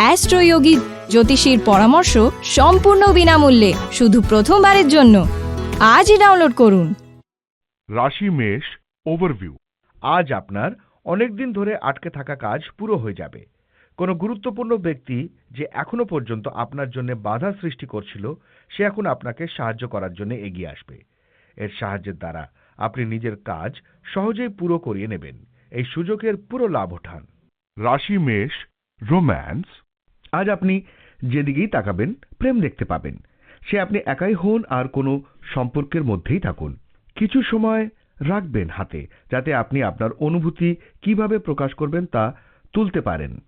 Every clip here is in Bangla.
অ্যাস্ট্রোয়োগী জ্যোতিষীর পরামর্শ সম্পূর্ণ বিনামূল্যে, শুধু প্রথমবারের জন্য। আজই ডাউনলোড করুন। রাশি মেষ ওভারভিউ আজ আপনার অনেক দিন ধরে আটকে থাকা কাজ পুরো হয়ে যাবে। কোনো গুরুত্বপূর্ণ ব্যক্তি যে এখনও পর্যন্ত আপনার জন্য বাধা সৃষ্টি করছিল, সে এখন আপনাকে সাহায্য করার জন্য এগিয়ে আসবে। এর সাহায্যের দ্বারা আপনি নিজের কাজ সহজেই পুরো করিয়ে নেবেন। এই সুযোগের পুরো লাভ ওঠান। রাশি মেষ রোম্যান্স আজ আপনি যেদিকেই তাকাবেন, প্রেম দেখতে পাবেন। সে আপনি একাই হন আর কোনো সম্পর্কের মধ্যেই থাকুন। কিছু সময় রাখবেন হাতে, যাতে আপনি আপনার অনুভূতি কীভাবে প্রকাশ করবেন তা তুলতে পারেন।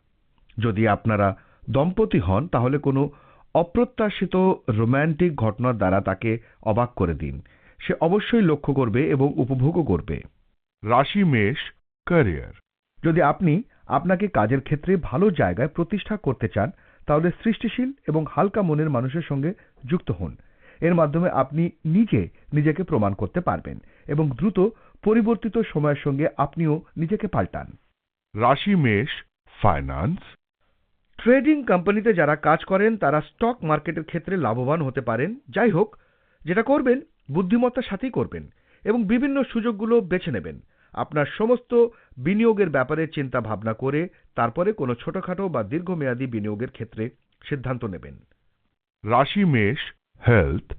যদি আপনারা দম্পতি হন, তাহলে কোনো অপ্রত্যাশিত রোম্যান্টিক ঘটনার দ্বারা তাকে অবাক করে দিন। সে অবশ্যই লক্ষ্য করবে এবং উপভোগও করবে। রাশি মেষ, ক্যারিয়ার। যদি আপনি আপনাকে কাজের ক্ষেত্রে ভালো জায়গায় প্রতিষ্ঠা করতে চান তাহলে সৃষ্টিশীল এবং হালকা মনের মানুষের সঙ্গে যুক্ত হন। এর মাধ্যমে আপনি নিজে নিজেকে প্রমাণ করতে পারবেন এবং দ্রুত পরিবর্তিত সময়ের সঙ্গে আপনিও নিজেকে পাল্টান। রাশি মেষ ফাইন্যান্স ট্রেডিং কোম্পানিতে যারা কাজ করেন তারা স্টক মার্কেটের ক্ষেত্রে লাভবান হতে পারেন। যাই হোক যেটা করবেন বুদ্ধিমত্তার সাথেই করবেন এবং বিভিন্ন সুযোগগুলো বেছে নেবেন। আপনার সমস্ত বিনিয়োগের ব্যাপারে চিন্তা ভাবনা করে তারপরে কোনো ছোটখাটো বা দীর্ঘমেয়াদী বিনিয়োগের ক্ষেত্রে সিদ্ধান্ত নেবেন। রাশি মেষ হেলথ।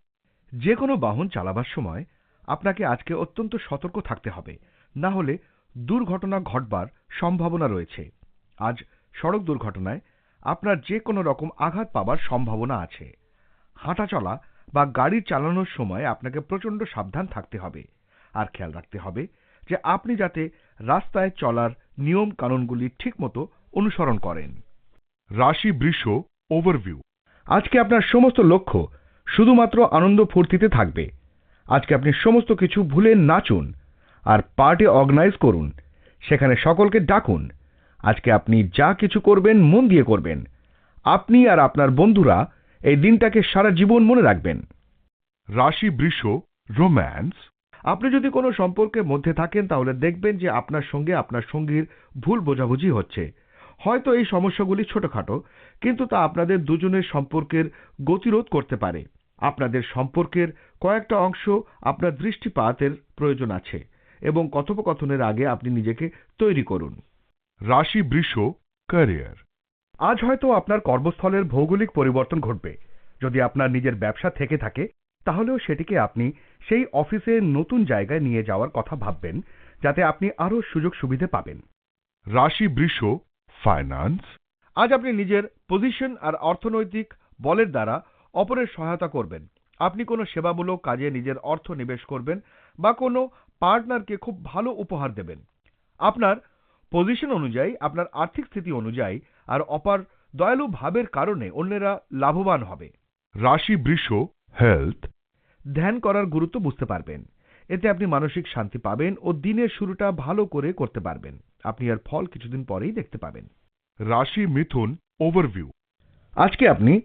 যে কোনো বাহন চালাবার সময় আপনাকে আজকে অত্যন্ত সতর্ক থাকতে হবে না হলে দুর্ঘটনা ঘটবার সম্ভাবনা রয়েছে। আজ সড়ক দুর্ঘটনায় আপনার যে কোনো রকম আঘাত পাবার সম্ভাবনা আছে। হাঁটা চলা বা গাড়ি চালানোর সময় আপনাকে প্রচণ্ড সাবধান থাকতে হবে। আর খেয়াল রাখতে হবে যে আপনি যাতে রাস্তায় চলার নিয়ম কানুনগুলি ঠিকমতো অনুসরণ করেন। রাশি বৃষ ওভারভিউ। আজকে আপনার সমস্ত লক্ষ্য শুধুমাত্র আনন্দ ফুর্তিতে থাকবে। আজকে আপনি সমস্ত কিছু ভুলে নাচুন আর পার্টি অর্গানাইজ করুন। সেখানে সকলকে ডাকুন। আজকে আপনি যা কিছু করবেন, মন দিয়ে করবেন। আপনি আর আপনার বন্ধুরা এই দিনটাকে সারা জীবন মনে রাখবেন। রাশি বৃষ রোম্যান্স। আপনি যদি কোনো সম্পর্কের মধ্যে থাকেন তাহলে দেখবেন যে আপনার সঙ্গে আপনার সঙ্গীর ভুল বোঝাবুঝি হচ্ছে। হয়তো এই সমস্যাগুলি ছোটখাটো কিন্তু তা আপনাদের দুজনের সম্পর্কের গতিরোধ করতে পারে। আপনাদের সম্পর্কের কয়েকটা অংশ আপনার দৃষ্টিপাতের প্রয়োজন আছে এবং কথোপকথনের আগে আপনি নিজেকে তৈরি করুন। রাশি বৃষ ক্যারিয়ার। আজ হয়তো আপনার কর্মস্থলের ভৌগোলিক পরিবর্তন ঘটবে। যদি আপনার নিজের ব্যবসা থেকে থাকে তাহলেও সেটিকে আপনি সেই অফিসে নতুন জায়গায় নিয়ে যাওয়ার কথা ভাববেন যাতে আপনি আরও সুযোগ সুবিধে পাবেন। রাশি বৃষ ফাইন্যান্স আজ আপনি নিজের পজিশন আর অর্থনৈতিক বলের দ্বারা অপরের সহায়তা করবেন। আপনি কোনো সেবামূলক কাজে নিজের অর্থ নিবেশ করবেন বা কোনো পার্টনারকে খুব ভালো উপহার দেবেন। আপনার পজিশন অনুযায়ী আপনার আর্থিক স্থিতি অনুযায়ী আর অপার দয়ালু ভাবের কারণে অন্যেরা লাভবান হবে। রাশি বৃষ হেলথ ধ্যান করার গুরুত্ব বুঝতে পারবেন। এতে আপনি মানসিক শান্তি পাবেন ও দিনের শুরুটা ভালো করে করতে পারবেন। আপনি এর ফল কিছুদিন পরেই দেখতে পাবেন। রাশি মিথুন ওভারভিউ। আজকে আপনি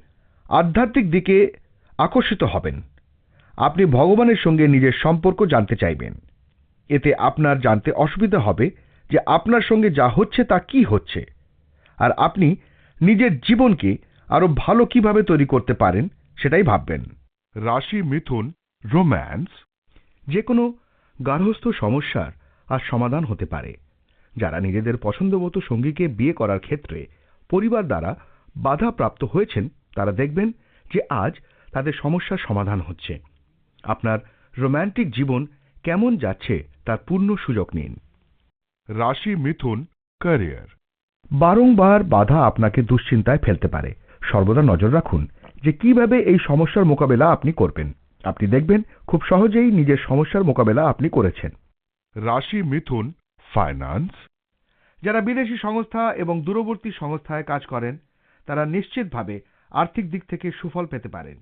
আধ্যাত্মিক দিকে আকর্ষিত হবেন। আপনি ভগবানের সঙ্গে নিজের সম্পর্ক জানতে চাইবেন। এতে আপনার জানতে অসুবিধা হবে যে আপনার সঙ্গে যা হচ্ছে তা কি হচ্ছে। আর আপনি নিজের জীবনকে আরও ভালো কীভাবে তৈরি করতে পারেন সেটাই ভাববেন। রাশি, মিথুন, রোম্যান্স যে কোনো গার্হস্থ সমস্যার আর সমাধান হতে পারে। যারা নিজেদের পছন্দমতো সঙ্গীকে বিয়ে করার ক্ষেত্রে পরিবার দ্বারা বাধা প্রাপ্ত হয়েছেন, তারা দেখবেন যে আজ তাদের সমস্যার সমাধান হচ্ছে। আপনার রোম্যান্টিক জীবন কেমন যাচ্ছে তার পূর্ণ সুযোগ নিন। রাশি, মিথুন, ক্যারিয়ার। বারংবার বাধা আপনাকে দুশ্চিন্তায় ফেলতে পারে। সর্বদা নজর রাখুন যে কীভাবে এই সমস্যার মোকাবেলা আপনি করবেন। আপনি দেখবেন খুব সহজেই নিজের সমস্যার মোকাবেলা আপনি করেছেন। রাশি মিথুন ফাইন্যান্স। যারা বিদেশি সংস্থা এবং দূরবর্তী সংস্থায় কাজ করেন তারা নিশ্চিতভাবে আর্থিক দিক থেকে সুফল পেতে পারেন।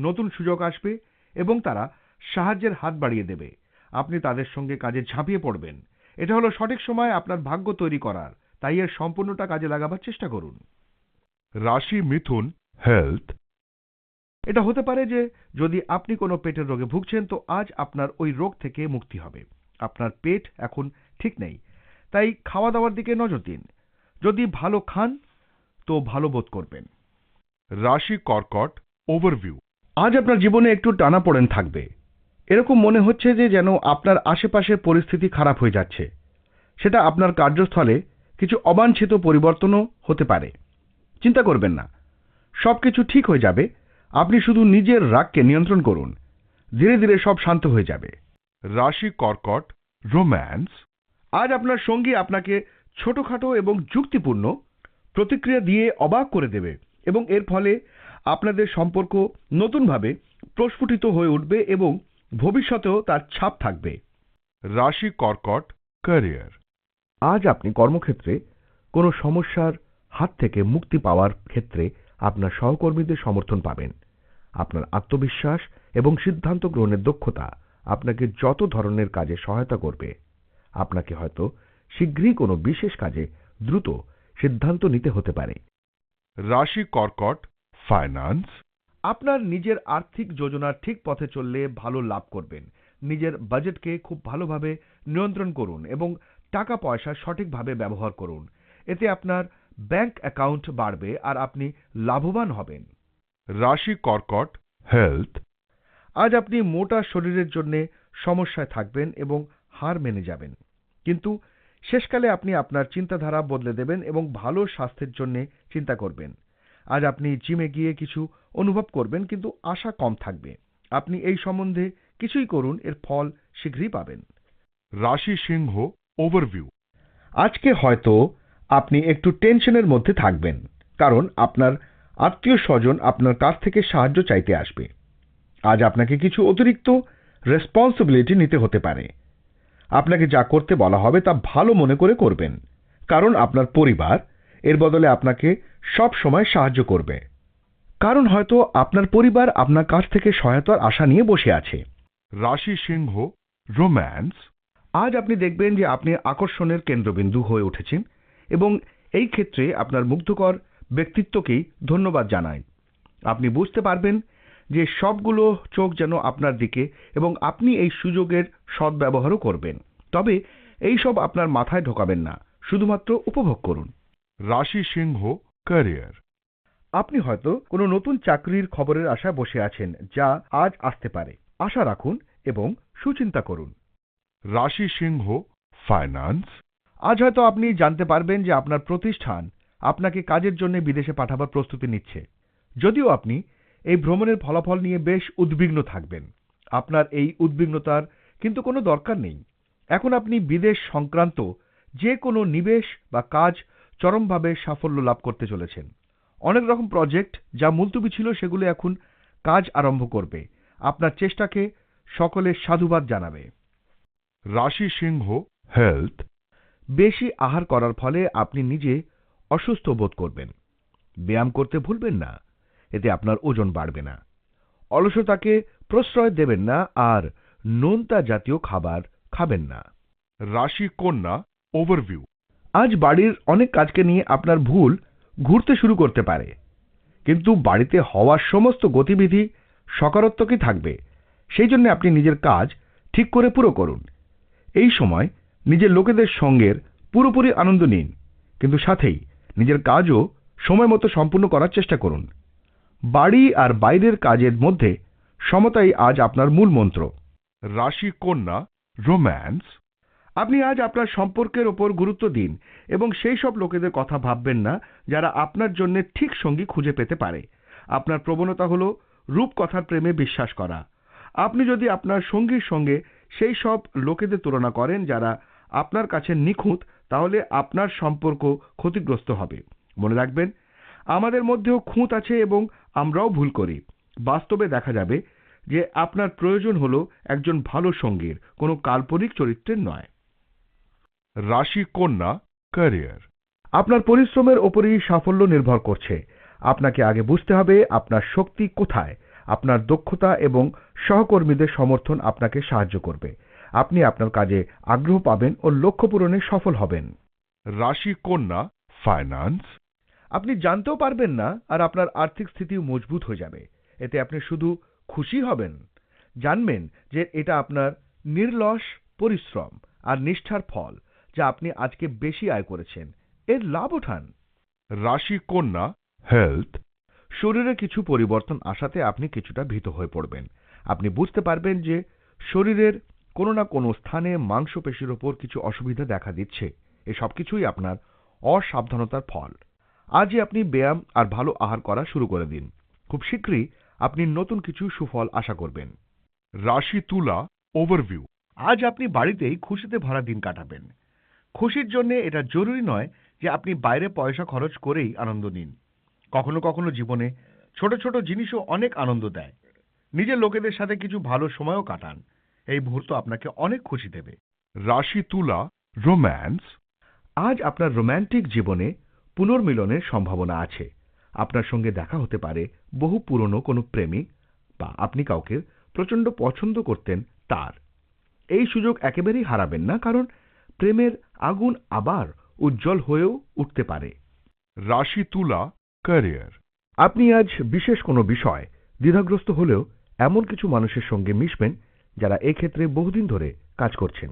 নতুন সুযোগ আসবে এবং তারা সাহায্যের হাত বাড়িয়ে দেবে। আপনি তাদের সঙ্গে কাজে ঝাঁপিয়ে পড়বেন। এটা হলো সঠিক সময় আপনার ভাগ্য তৈরি করার। তাই এর সম্পূর্ণটা কাজে লাগাবার চেষ্টা করুন। রাশি মিথুন হেলথ এটা হতে পারে যে যদি আপনি কোনো পেটের রোগে ভুগছেন, তো আজ আপনার ওই রোগ থেকে মুক্তি হবে। আপনার পেট এখন ঠিক নেই। তাই খাওয়া দাওয়ার দিকে নজর দিন। যদি ভালো খান, তো ভালো বোধ করবেন। রাশি কর্কট ওভারভিউ। আজ আপনার জীবনে একটু টানাপোড়েন থাকবে। এরকম মনে হচ্ছে যে যেন আপনার আশেপাশের পরিস্থিতি খারাপ হয়ে যাচ্ছে। সেটা আপনার কার্যস্থলে কিছু অবাঞ্ছিত পরিবর্তনও হতে পারে। চিন্তা করবেন না। সবকিছু ঠিক হয়ে যাবে। আপনি শুধু নিজের রাগকে নিয়ন্ত্রণ করুন। ধীরে ধীরে সব শান্ত হয়ে যাবে। রাশি, কর্কট, রোম্যান্স। আজ আপনার সঙ্গী আপনাকে ছোটখাটো এবং যুক্তিপূর্ণ প্রতিক্রিয়া দিয়ে অবাক করে দেবে এবং এর ফলে আপনাদের সম্পর্ক নতুনভাবে প্রস্ফুটিত হয়ে উঠবে এবং ভবিষ্যতেও তার ছাপ থাকবে। রাশি, কর্কট, ক্যারিয়ার। আজ আপনি কর্মক্ষেত্রে কোনো সমস্যার হাত থেকে মুক্তি পাওয়ার ক্ষেত্রে আপনার সহকর্মীদের সমর্থন পাবেন। আপনার আত্মবিশ্বাস এবং সিদ্ধান্ত গ্রহণের দক্ষতা আপনাকে যত ধরনের কাজে সহায়তা করবে। আপনাকে হয়তো শীঘ্রই কোনো বিশেষ কাজে দ্রুত সিদ্ধান্ত নিতে হতে পারে। রাশি কর্কট ফাইন্যান্স আপনার নিজের আর্থিক যোজনার ঠিক পথে চললে ভালো লাভ করবেন। নিজের বাজেটকে খুব ভালোভাবে নিয়ন্ত্রণ করুন এবং টাকা পয়সা সঠিকভাবে ব্যবহার করুন। এতে আপনার ব্যাংক অ্যাকাউন্ট বাড়বে আর আপনি লাভবান হবেন। রাশি কর্কট হেলথ। আজ আপনি মোটা শরীরের জন্য সমস্যায় থাকবেন এবং হার মেনে যাবেন। কিন্তু শেষকালে আপনি আপনার চিন্তাধারা বদলে দেবেন এবং ভালো স্বাস্থ্যের জন্য চিন্তা করবেন। আজ আপনি জিমে গিয়ে কিছু অনুভব করবেন কিন্তু আশা কম থাকবে। আপনি এই সম্বন্ধে কিছুই করুন এর ফল শীঘ্রই পাবেন। রাশি সিংহ ওভারভিউ। আজকে হয়তো আপনি একটু টেনশনের মধ্যে থাকবেন, কারণ আপনার আত্মীয় স্বজন আপনার কাছ থেকে সাহায্য চাইতে আসবে। আজ আপনাকে কিছু অতিরিক্ত রেসপন্সিবিলিটি নিতে হতে পারে। আপনাকে যা করতে বলা হবে তা ভালো মনে করে করবেন, কারণ আপনার পরিবার এর বদলে আপনাকে সব সময় সাহায্য করবে। কারণ হয়তো আপনার পরিবার আপনার কাছ থেকে সহায়তার আশা নিয়ে বসে আছে। রাশি সিংহ রোম্যান্স আজ আপনি দেখবেন যে আপনি আকর্ষণের কেন্দ্রবিন্দু হয়ে উঠেছেন। এবং এই ক্ষেত্রে আপনার মুগ্ধকর ব্যক্তিত্বকেই ধন্যবাদ জানাই। আপনি বুঝতে পারবেন যে সবগুলো চোখ যেন আপনার দিকে এবং আপনি এই সুযোগের সদ্ব্যবহারও করবেন। তবে এই সব আপনার মাথায় ঢোকাবেন না শুধুমাত্র উপভোগ করুন। রাশি সিংহ ক্যারিয়ার আপনি হয়তো কোনো নতুন চাকরির খবরের আশায় বসে আছেন যা আজ আসতে পারে। আশা রাখুন এবং সুচিন্তা করুন। রাশি সিংহ ফাইন্যান্স আজ হয়তো আপনি জানতে পারবেন যে আপনার প্রতিষ্ঠান আপনাকে কাজের জন্য বিদেশে পাঠাবার প্রস্তুতি নিচ্ছে। যদিও আপনি এই ভ্রমণের ফলাফল নিয়ে বেশ উদ্বিগ্ন থাকবেন। আপনার এই উদ্বিগ্নতার কিন্তু কোনো দরকার নেই। এখন আপনি বিদেশ সংক্রান্ত যে কোনো নিবেশ বা কাজ চরমভাবে সাফল্য লাভ করতে চলেছেন। অনেক রকম প্রজেক্ট যা মুলতুবি ছিল সেগুলো এখন কাজ আরম্ভ করবে। আপনার চেষ্টাকে সকলে সাধুবাদ জানাবে। রাশি সিংহ, হেলথ বেশি আহার করার ফলে আপনি নিজে অসুস্থ বোধ করবেন। ব্যায়াম করতে ভুলবেন না এতে আপনার ওজন বাড়বে না। অলসতাকে প্রশ্রয় দেবেন না আর নোনতা জাতীয় খাবার খাবেন না। রাশি কন্যা ওভারভিউ আজ বাড়ির অনেক কাজকে নিয়ে আপনার ভুল ঘুরতে শুরু করতে পারে। কিন্তু বাড়িতে হওয়ার সমস্ত গতিবিধি সকারাত্মকই থাকবে। সেই জন্য আপনি নিজের কাজ ঠিক করে পুরো করুন। এই সময় নিজের লোকেদের সঙ্গের পুরোপুরি আনন্দ নিন। কিন্তু সাথেই নিজের কাজও সময় মতো সম্পূর্ণ করার চেষ্টা করুন। বাড়ি আর বাইরের কাজের মধ্যে সমতাই আজ আপনার মূল মন্ত্র। রাশি কন্যা, রোম্যান্স। আপনি আজ আপনার সম্পর্কের ওপর গুরুত্ব দিন এবং সেই সব লোকেদের কথা ভাববেন না যারা আপনার জন্য ঠিক সঙ্গী খুঁজে পেতে পারে। আপনার প্রবণতা হল রূপকথার প্রেমে বিশ্বাস করা। আপনি যদি আপনার সঙ্গীর সঙ্গে সেই সব লোকেদের তুলনা করেন যারা আপনার কাছে নিখুঁত তাহলে আপনার সম্পর্ক ক্ষতিগ্রস্ত হবে। মনে রাখবেন আমাদের মধ্যেও খুঁত আছে এবং আমরাও ভুল করি। বাস্তবে দেখা যাবে যে আপনার প্রয়োজন হল একজন ভালো সঙ্গীর কোনো কাল্পনিক চরিত্রের নয়। রাশি কন্যা ক্যারিয়ার আপনার পরিশ্রমের ওপরেই সাফল্য নির্ভর করছে। আপনাকে আগে বুঝতে হবে আপনার শক্তি কোথায় আপনার দক্ষতা এবং সহকর্মীদের সমর্থন আপনাকে সাহায্য করবে। আপনি আপনার কাজে আগ্রহ পাবেন ও লক্ষ্য পূরণে সফল হবেন। রাশি কন্যা ফাইন্যান্স আপনি জানতেও পারবেন না আর আপনার আর্থিক স্থিতিও মজবুত হয়ে যাবে। এতে আপনি শুধু খুশি হবেন। জানবেন যে এটা আপনার নির্লস পরিশ্রম আর নিষ্ঠার ফল যা আপনি আজকে বেশি আয় করেছেন। এর লাভ ওঠান রাশি কন্যা হেলথ শরীরে কিছু পরিবর্তন আসাতে আপনি কিছুটা ভীত হয়ে পড়বেন। আপনি বুঝতে পারবেন যে শরীরের কোনো না কোনো স্থানে মাংসপেশির ওপর কিছু অসুবিধা দেখা দিচ্ছে। এ সব কিছুই আপনার অসাবধানতার ফল। আজই আপনি ব্যায়াম আর ভালো আহার করা শুরু করে দিন। খুব শীঘ্রই আপনি নতুন কিছু সুফল আশা করবেন। রাশি তুলা ওভারভিউ। আজ আপনি বাড়িতেই খুশিতে ভরা দিন কাটাবেন। খুশির জন্য এটা জরুরি নয় যে আপনি বাইরে পয়সা খরচ করেই আনন্দ নিন। কখনো কখনো জীবনে ছোট ছোট জিনিসও অনেক আনন্দ দেয়। নিজের লোকেদের সাথে কিছু ভালো সময়ও কাটান। এই মুহূর্ত আপনাকে অনেক খুশি দেবে। রাশি তুলা রোম্যান্স আজ আপনার রোম্যান্টিক জীবনে পুনর্মিলনের সম্ভাবনা আছে। আপনার সঙ্গে দেখা হতে পারে বহু পুরনো কোনো প্রেমিক বা আপনি কাউকে প্রচণ্ড পছন্দ করতেন তার। এই সুযোগ একেবারেই হারাবেন না, কারণ প্রেমের আগুন আবার উজ্জ্বল হয়েও উঠতে পারে। রাশি তুলা ক্যারিয়ার আপনি আজ বিশেষ কোনো বিষয় দ্বিধাগ্রস্ত হলেও এমন কিছু মানুষের সঙ্গে মিশবেন যারা এক্ষেত্রে বহুদিন ধরে কাজ করছেন।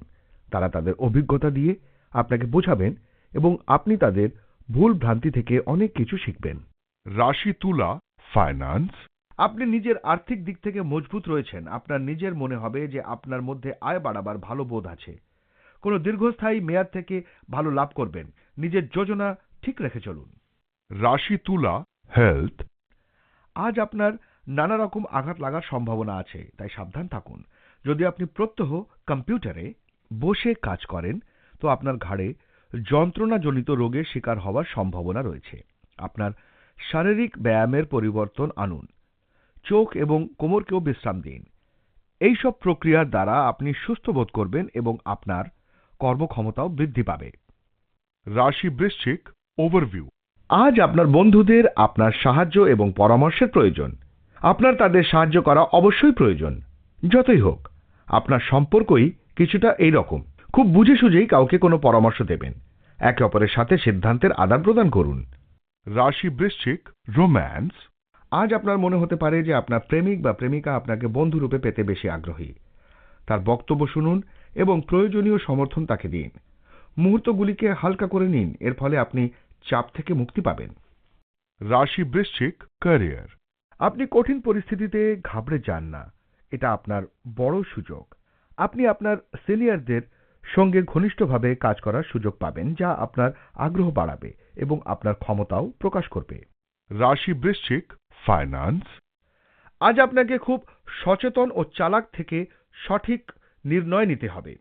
তারা তাদের অভিজ্ঞতা দিয়ে আপনাকে বোঝাবেন এবং আপনি তাদের ভুল ভ্রান্তি থেকে অনেক কিছু শিখবেন। রাশি তুলা ফাইন্যান্স আপনি নিজের আর্থিক দিক থেকে মজবুত রয়েছেন। আপনার নিজের মনে হবে যে আপনার মধ্যে আয় বাড়াবার ভালো বোধ আছে। কোনো দীর্ঘস্থায়ী মেয়াদ থেকে ভালো লাভ করবেন। নিজের যোজনা ঠিক রেখে চলুন। রাশি তুলা হেলথ আজ আপনার নানা রকম আঘাত লাগার সম্ভাবনা আছে তাই সাবধান থাকুন। যদি আপনি প্রত্যহ কম্পিউটারে বসে কাজ করেন, তো আপনার ঘাড়ে যন্ত্রণাজনিত রোগের শিকার হওয়ার সম্ভাবনা রয়েছে। আপনার শারীরিক ব্যায়ামের পরিবর্তন আনুন। চোখ এবং কোমরকেও বিশ্রাম দিন। এই সব প্রক্রিয়ার দ্বারা আপনি সুস্থ বোধ করবেন এবং আপনার কর্মক্ষমতাও বৃদ্ধি পাবে। রাশি বৃশ্চিক ওভারভিউ। আজ আপনার বন্ধুদের আপনার সাহায্য এবং পরামর্শের প্রয়োজন। আপনার তাদের সাহায্য করা অবশ্যই প্রয়োজন। যতই হোক আপনার সম্পর্কই কিছুটা এই রকম খুব বুঝে সুঝেই কাউকে কোনো পরামর্শ দেবেন। একে অপরের সাথে সিদ্ধান্তের আদান প্রদান করুন। রাশি বৃশ্চিক রোম্যান্স। আজ আপনার মনে হতে পারে যে আপনার প্রেমিক বা প্রেমিকা আপনাকে বন্ধুরূপে পেতে বেশি আগ্রহী। তার বক্তব্য শুনুন এবং প্রয়োজনীয় সমর্থন তাকে দিন। মুহূর্তগুলিকে হালকা করে নিন এর ফলে আপনি চাপ থেকে মুক্তি পাবেন। রাশি বৃশ্চিক ক্যারিয়ার। আপনি কঠিন পরিস্থিতিতে ঘাবড়ে যান না। এটা আপনার বড় সুযোগ। আপনি আপনার সিনিয়রদের সঙ্গে ঘনিষ্ঠভাবে কাজ করার সুযোগ পাবেন যা আপনার আগ্রহ বাড়াবে এবং আপনার ক্ষমতাও প্রকাশ করবে। রাশি বৃশ্চিক ফাইন্যান্স আজ আপনাকে খুব সচেতন ও চালাক থেকে সঠিক নির্ণয় নিতে হবে।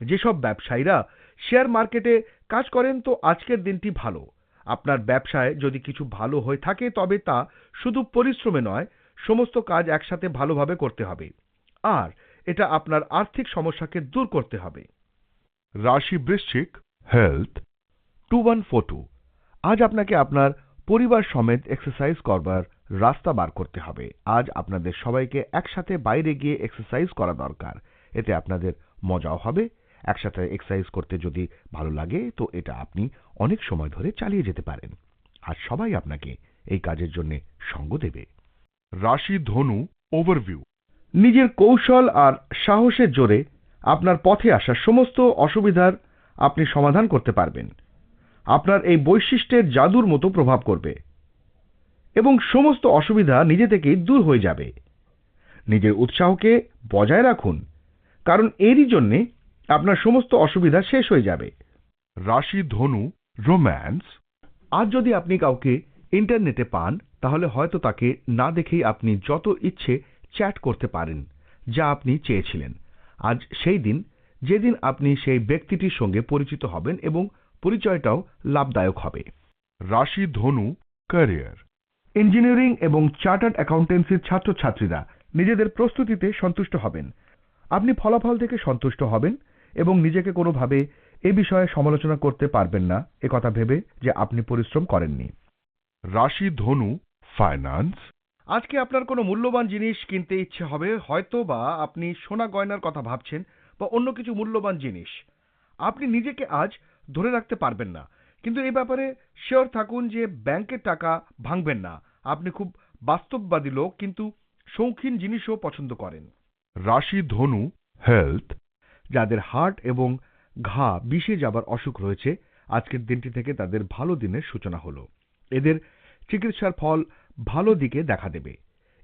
যেসব ব্যবসায়ীরা শেয়ার মার্কেটে কাজ করেন তো আজকের দিনটি ভালো। আপনার ব্যবসায় যদি কিছু ভালো হয়ে থাকে তবে তা শুধু পরিশ্রমে নয় সমস্ত কাজ একসাথে ভালোভাবে করতে হবে। আর এটা আপনার আর্থিক সমস্যাকে দূর করতে হবে। রাশি বৃশ্চিক health two one four two আজ আপনাকে আপনার পরিবার সমেত এক্সারসাইজ করবার রাস্তা বার করতে হবে। আজ আপনাদের সবাইকে একসাথে বাইরে গিয়ে এক্সারসাইজ করা দরকার। এতে আপনাদের মজাও হবে। একসাথে এক্সারসাইজ করতে যদি ভালো লাগে, তো এটা আপনি অনেক সময় ধরে চালিয়ে যেতে পারেন। আর সবাই আপনাকে এই কাজের জন্য সঙ্গ দেবে। রাশি ধনু ওভারভিউ নিজের কৌশল আর সাহসের জোরে আপনার পথে আসা সমস্ত অসুবিধার আপনি সমাধান করতে পারবেন। আপনার এই বৈশিষ্ট্যের জাদুর মতো প্রভাব করবে। এবং সমস্ত অসুবিধা নিজে থেকেই দূর হয়ে যাবে। নিজের উৎসাহকে বজায় রাখুন কারণ এরই জন্যে আপনার সমস্ত অসুবিধা শেষ হয়ে যাবে। রাশি ধনু রোম্যান্স আজ যদি আপনি কাউকে ইন্টারনেটে পান তাহলে হয়তো তাকে না দেখেই আপনি যত ইচ্ছে চ্যাট করতে পারেন যা আপনি চেয়েছিলেন। আজ সেই দিন যেদিন আপনি সেই ব্যক্তিটির সঙ্গে পরিচিত হবেন এবং পরিচয়টাও লাভদায়ক হবে। রাশি ধনু ক্যারিয়ার। ইঞ্জিনিয়ারিং এবং চার্টার্ড অ্যাকাউন্টেন্সির ছাত্রছাত্রীরা নিজেদের প্রস্তুতিতে সন্তুষ্ট হবেন। আপনি ফলাফল থেকে সন্তুষ্ট হবেন এবং নিজেকে কোনোভাবে এ বিষয়ে সমালোচনা করতে পারবেন না একথা ভেবে যে আপনি পরিশ্রম করেননি। রাশি ধনু ফাইন্যান্স আজকে আপনার কোনো মূল্যবান জিনিস কিনতে ইচ্ছে হবে হয়তো বা আপনি সোনা গয়নার কথা ভাবছেন বা অন্য কিছু মূল্যবান জিনিস। আপনি নিজেকে আজ ধরে রাখতে পারবেন না। কিন্তু এই ব্যাপারে শিওর থাকুন যে ব্যাংকের টাকা ভাঙবেন না। আপনি খুব বাস্তববাদী লোক কিন্তু শৌখিন জিনিসও পছন্দ করেন। রাশি ধনু হেলথ যাদের হার্ট এবং ঘা বিষে যাবার অসুখ রয়েছে আজকের দিনটি থেকে তাদের ভালো দিনের সূচনা হলো। এদের চিকিৎসার ফল ভালো দিকে দেখা দেবে।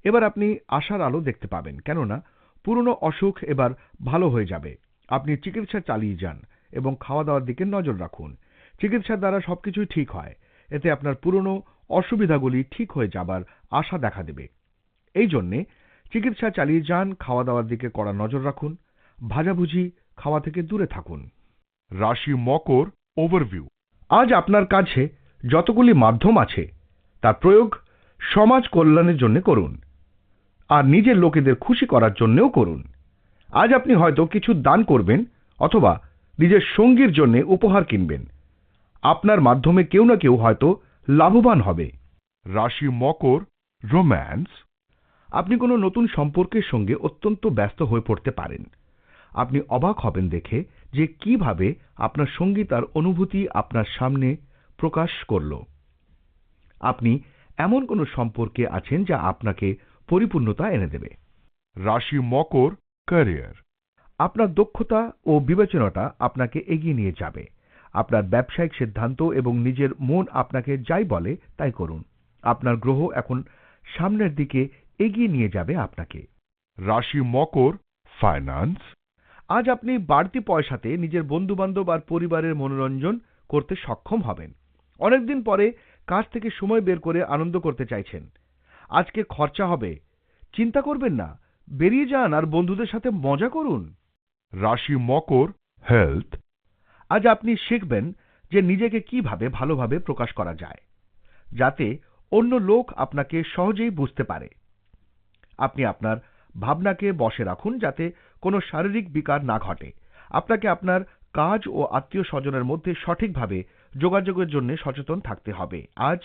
এবার আপনি আশার আলো দেখতে পাবেন কেননা পুরনো অসুখ এবার ভালো হয়ে যাবে। আপনি চিকিৎসা চালিয়ে যান এবং খাওয়া দাওয়ার দিকে নজর রাখুন। চিকিৎসার দ্বারা সবকিছুই ঠিক হয়। এতে আপনার পুরনো অসুবিধাগুলি ঠিক হয়ে যাবার আশা দেখা দেবে। এই জন্যে চিকিৎসা চালিয়ে যান খাওয়া দাওয়ার দিকে কড়া নজর রাখুন ভাজাভুজি খাওয়া থেকে দূরে থাকুন। রাশি মকর ওভারভিউ। আজ আপনার কাছে যতগুলি মাধ্যম আছে তার প্রয়োগ সমাজ কল্যাণের জন্য করুন। আর নিজের লোকেদের খুশি করার জন্যও করুন। আজ আপনি হয়তো কিছু দান করবেন অথবা নিজের সঙ্গীর জন্য উপহার কিনবেন। আপনার মাধ্যমে কেউ না কেউ হয়তো লাভবান হবে। রাশি মকর, রোম্যান্স। আপনি কোনো নতুন সম্পর্কের সঙ্গে অত্যন্ত ব্যস্ত হয়ে পড়তে পারেন। আপনি অবাক হবেন দেখে যে কীভাবে আপনার সঙ্গী তার অনুভূতি আপনার সামনে প্রকাশ করল। আপনি এমন কোনো সম্পর্কে আছেন যা আপনাকে পরিপূর্ণতা এনে দেবে। রাশি মকর ক্যারিয়ার আপনার দক্ষতা ও বিবেচনাটা আপনাকে এগিয়ে নিয়ে যাবে। আপনার ব্যবসায়িক সিদ্ধান্ত এবং নিজের মন আপনাকে যাই বলে তাই করুন। আপনার গ্রহ এখন সামনের দিকে এগিয়ে নিয়ে যাবে আপনাকে। রাশি মকর ফাইন্যান্স আজ আপনি বাড়তি পয়সাতে নিজের বন্ধুবান্ধব আর পরিবারের মনোরঞ্জন করতে সক্ষম হবেন। অনেকদিন পরে কাজ থেকে সময় বের করে আনন্দ করতে চাইছেন। আজকে খরচা হবে। চিন্তা করবেন না বেরিয়ে যান আর বন্ধুদের সাথে মজা করুন। রাশি মকর হেলথ আজ আপনি শিখবেন যে নিজেকে কীভাবে ভালোভাবে প্রকাশ করা যায় যাতে অন্য লোক আপনাকে সহজেই বুঝতে পারে। আপনি আপনার ভাবনাকে বশে রাখুন যাতে কোনো শারীরিক বিকার না ঘটে। আপনাকে আপনার কাজ ও আত্মীয় স্বজনের মধ্যে সঠিকভাবে যোগাযোগের জন্য সচেতন থাকতে হবে। আজ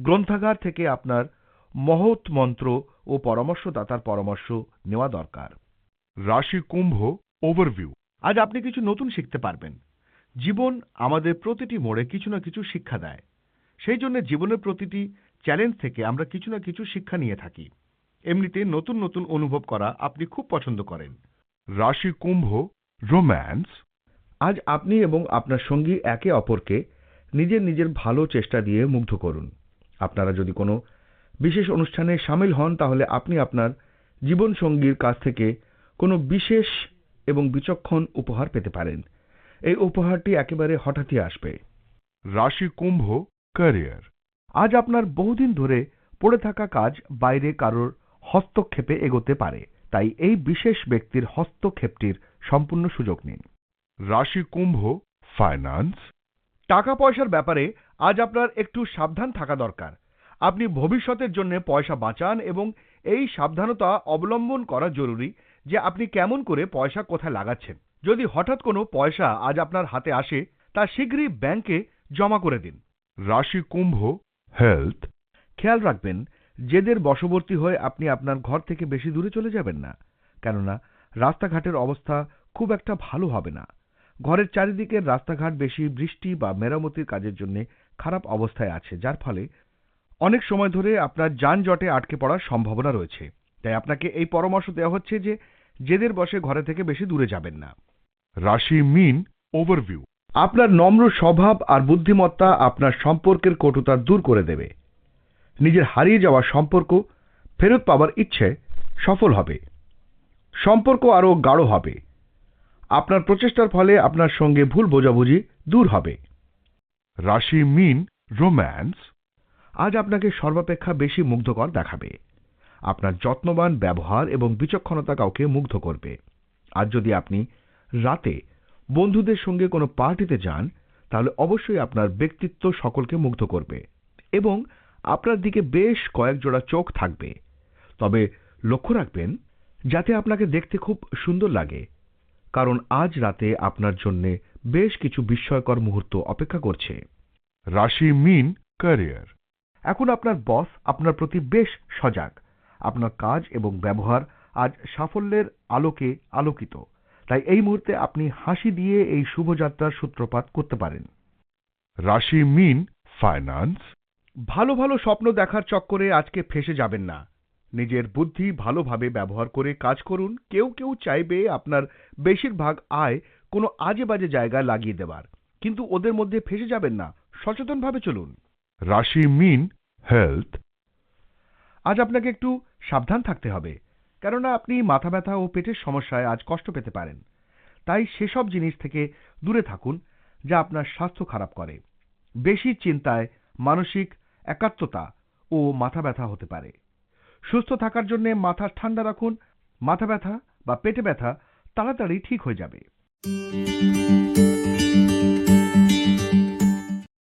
গ্রন্থাগার থেকে আপনার মহৎ মন্ত্র ও পরামর্শদাতার পরামর্শ নেওয়া দরকার। রাশি কুম্ভ ওভারভিউ আজ আপনি কিছু নতুন শিখতে পারবেন। জীবন আমাদের প্রতিটি মোড়ে কিছু না কিছু শিক্ষা দেয়। সেই জন্য জীবনের প্রতিটি চ্যালেঞ্জ থেকে আমরা কিছু না কিছু শিক্ষা নিয়ে থাকি। এমনিতে নতুন নতুন অনুভব করা আপনি খুব পছন্দ করেন। রাশি কুম্ভ রোম্যান্স আজ আপনি এবং আপনার সঙ্গী একে অপরকে নিজের নিজের ভালো চেষ্টা দিয়ে মুগ্ধ করুন। আপনারা যদি কোনো বিশেষ অনুষ্ঠানে সামিল হন, তাহলে আপনি আপনার জীবন সঙ্গীর কাছ থেকে কোনো বিশেষ এবং বিচক্ষণ উপহার পেতে পারেন। এই উপহারটি একেবারে হঠাৎই আসবে। রাশি কুম্ভ ক্যারিয়ার। আজ আপনার বহুদিন ধরে পড়ে থাকা কাজ বাইরে কারোর হস্তক্ষেপে এগোতে পারে, তাই এই বিশেষ ব্যক্তির হস্তক্ষেপটির সম্পূর্ণ সুযোগ নিন। রাশি কুম্ভ ফাইন্যান্স। টাকা পয়সার ব্যাপারে আজ আপনার একটু সাবধান থাকা দরকার। আপনি ভবিষ্যতের জন্য পয়সা বাঁচান এবং এই সাবধানতা অবলম্বন করা জরুরি যে আপনি কেমন করে পয়সা কোথায় লাগাচ্ছেন। যদি হঠাৎ কোনো পয়সা আজ আপনার হাতে আসে, তা শীঘ্রই ব্যাংকে জমা করে দিন। রাশি কুম্ভ হেলথ, খেয়াল রাখবেন, জেদের বশবর্তী হয়ে আপনি আপনার ঘর থেকে বেশি দূরে চলে যাবেন না। কেননা, রাস্তাঘাটের অবস্থা খুব একটা ভালো হবে না। ঘরের চারিদিকের রাস্তাঘাট বেশি বৃষ্টি বা মেরামতির কাজের জন্য খারাপ অবস্থায় আছে যার ফলে অনেক সময় ধরে আপনার যানজটে আটকে পড়ার সম্ভাবনা রয়েছে। তাই আপনাকে এই পরামর্শ দেওয়া হচ্ছে যে জেদের বসে ঘরে থেকে বেশি দূরে যাবেন না। রাশি মিন ওভারভিউ। আপনার নম্র স্বভাব আর বুদ্ধিমত্তা আপনার সম্পর্কের কটুতা দূর করে দেবে। নিজের হারিয়ে যাওয়া সম্পর্ক ফেরত পাওয়ার ইচ্ছে সফল হবে। সম্পর্ক আরও গাঢ় হবে। আপনার প্রচেষ্টার ফলে আপনার সঙ্গে ভুল বোঝাবুঝি দূর হবে। রাশি মিন রোম্যান্স, আজ আপনাকে সর্বাপেক্ষা বেশি মুগ্ধকর দেখাবে। আপনার যত্নবান ব্যবহার এবং বিচক্ষণতা কাউকে মুগ্ধ করবে। আজ যদি আপনি রাতে বন্ধুদের সঙ্গে কোনো পার্টিতে যান, তাহলে অবশ্যই আপনার ব্যক্তিত্ব সকলকে মুগ্ধ করবে এবং আপনার দিকে বেশ কয়েক জোড়া চোখ থাকবে। তবে লক্ষ্য রাখবেন, যাতে আপনাকে দেখতে খুব সুন্দর লাগে। কারণ আজ রাতে আপনার জন্য বেশ কিছু বিস্ময়কর মুহূর্ত অপেক্ষা করছে। রাশি মিন ক্যারিয়ার এখন আপনার বস আপনার প্রতি বেশ সজাগ। আপনার কাজ এবং ব্যবহার আজ সাফল্যের আলোকে আলোকিত। তাই এই মুহূর্তে আপনি হাসি দিয়ে এই শুভযাত্রার সূত্রপাত করতে পারেন। রাশি মিন ফাইন্যান্স ভালো ভালো স্বপ্ন দেখার চক্করে আজকে ফেসে যাবেন না। নিজের বুদ্ধি ভালোভাবে ব্যবহার করে কাজ করুন। কেউ কেউ চাইবে আপনার বেশিরভাগ আয় কোনো আজে বাজে জায়গায় লাগিয়ে দেবার। কিন্তু ওদের মধ্যে ফেসে যাবেন না। সচেতনভাবে চলুন। রাশি মিন হেলথ। আজ আপনাকে একটু সাবধান থাকতে হবে। কেননা আপনি মাথা ব্যথা ও পেটের সমস্যায় আজ কষ্ট পেতে পারেন। তাই সেসব জিনিস থেকে দূরে থাকুন যা আপনার স্বাস্থ্য খারাপ করে। বেশি চিন্তায় মানসিক একাত্মতা ও মাথা ব্যথা হতে পারে। সুস্থ থাকার জন্য মাথা ঠান্ডা রাখুন, মাথা ব্যথা বা পেটে ব্যথা তাড়াতাড়ি ঠিক হয়ে যাবে।